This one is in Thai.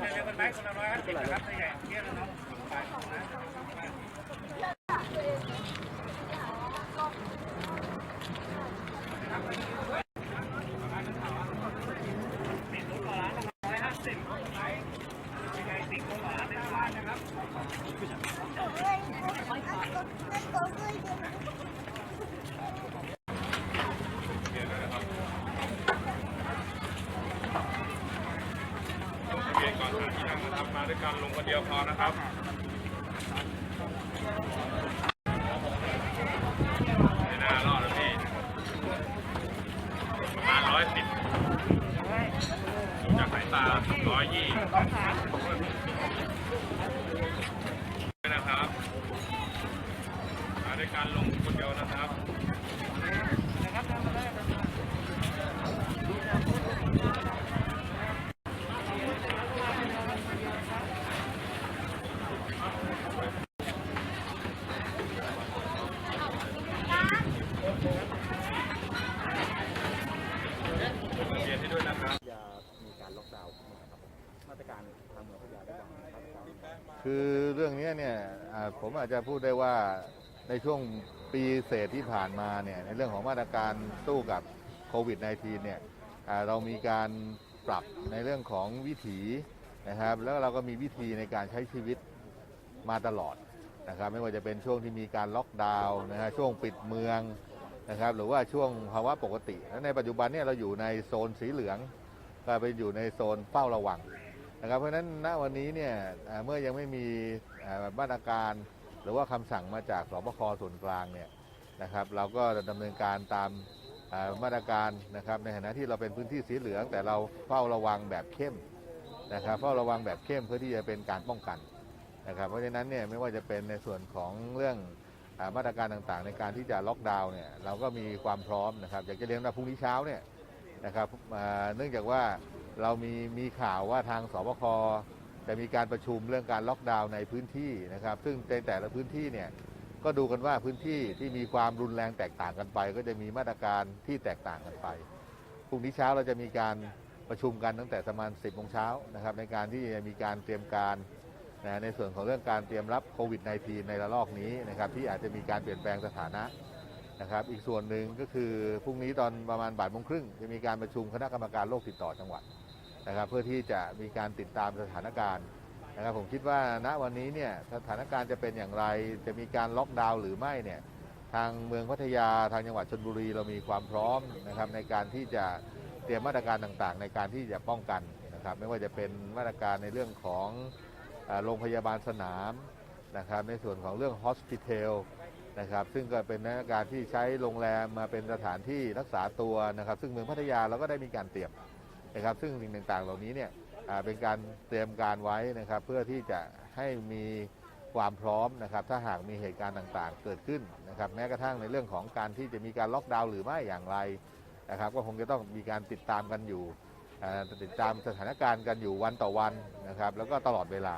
ไม้คนละร้อยห้าสิบนะครับตัวใหญ่เยอะแล้วเนาะไปลงทะเบียนก่อน หาที่นั่งนะครับมาด้วยกันลงคนเดียวพอนะครับไม่น่ารอดแล้วพี่ประมาณร้อยสิบจากสายตาร้อยยี่นะครับ มาด้วยกันลงคนเดียวนะครับ ลงทะเบียนให้ด้วยนะครับ จะมีการล็อกดาวน์นะครับมา ตรการทางเมืองพัทยาได้วางมาตรการคือเรื่องนี้เนี่ยอ่าผมอาจจะพูดได้ว่าในช่วงปีเศษที่ผ่านมาเนี่ยในเรื่องของมาตรการสู้กับโควิด -19 เนี่ยอ่าเรามีการปรับในเรื่องของวิถีนะครับ แล้วเราก็มีวิธีในการใช้ชีวิตมาตลอดนะครับไม่ว่าจะเป็นช่วงที่มีการล็อกดาวน์นะฮะช่วงปิดเมืองนะครับหรือว่าช่วงภาวะปกติ และในปัจจุบันเนี่ยเราอยู่ในโซนสีเหลืองก็ไปอยู่ในโซนเฝ้าระวัง นะครับเพราะฉะนั้นณวันนี้เนี่ยเมื่อยังไม่มีมาตรการหรือว่าคำสั่งมาจากสบคส่วนกลางเนี่ยนะครับ เราก็ดำเนินการตามมาตรการนะครับในฐานะที่เราเป็นพื้นที่สีเหลือง แต่เราเฝ้าระวังแบบเข้มนะครับเฝ้าระวังแบบเข้มเพื่อที่จะเป็นการป้องกันนะครับเพราะฉะนั้นเนี่ยไม่ว่าจะเป็นในส่วนของเรื่องมาตรการต่างๆ ในการที่จะล็อกดาวน์เนี่ยเราก็มีความพร้อมนะครับอยากจะเรียนว่าพรุ่งนี้เช้าเนี่ยนะครับเนื่องจากว่า เรามีมีข่าวว่าทางสบคจะมีการประชุมเรื่องการล็อกดาวน์ในพื้นที่นะครับ ซึ่งในแต่ละพื้นที่เนี่ยก็ดูกันว่าพื้นที่ที่มีความรุนแรงแตกต่างกันไป ก็จะมีมาตรการที่แตกต่างกันไปพรุ่งนี้เช้าเราจะมีการประชุมกันตั้งแต่ประมาณ 10โมงเช้านะครับ ในการที่จะมีการเตรียมการนะในส่วนของเรื่องการเตรียมรับโควิด -19 ในระลอกนี้นะครับที่อาจจะมีการเปลี่ยนแปลงสถานะนะครับ อีกส่วนหนึ่งก็คือพรุ่งนี้ตอนประมาณบ่ายโมงครึ่งจะมีการประชุมคณะกรรมการโรคติดต่อจังหวัด นะครับเพื่อที่จะมีการติดตามสถานการณ์นะครับผมคิดว่าณวันนี้เนี่ยสถานการณ์จะเป็นอย่างไรจะมีการล็อกดาวน์หรือไม่เนี่ยทางเมืองพัทยาทางจังหวัดชนบุรีเรามีความพร้อมนะครับในการที่จะเตรียมมาตรการต่างๆ ในการที่จะป้องกันนะครับไม่ว่าจะเป็นมาตรการในเรื่องของโรงพยาบาลสนามนะครับในส่วนของเรื่อง hospital นะครับซึ่งก็เป็นมาตรการที่ใช้โรงแรมมาเป็นสถานที่รักษาตัวนะครับ ซึ่งเมืองพัทยาเราก็ได้มีการเตรียม นะครับ ซึ่งสิ่งต่างๆ เหล่านี้เนี่ยเป็นการเตรียมการไว้นะครับ เพื่อที่จะให้มีความพร้อมนะครับ ถ้าหากมีเหตุการณ์ต่างๆ เกิดขึ้นนะครับ แม้กระทั่งในเรื่องของการที่จะมีการล็อกดาวน์หรือไม่อย่างไรนะครับ ก็คงจะต้องมีการติดตามกันอยู่ติดตามสถานการณ์กันอยู่วันต่อวันนะครับ แล้วก็ตลอดเวลา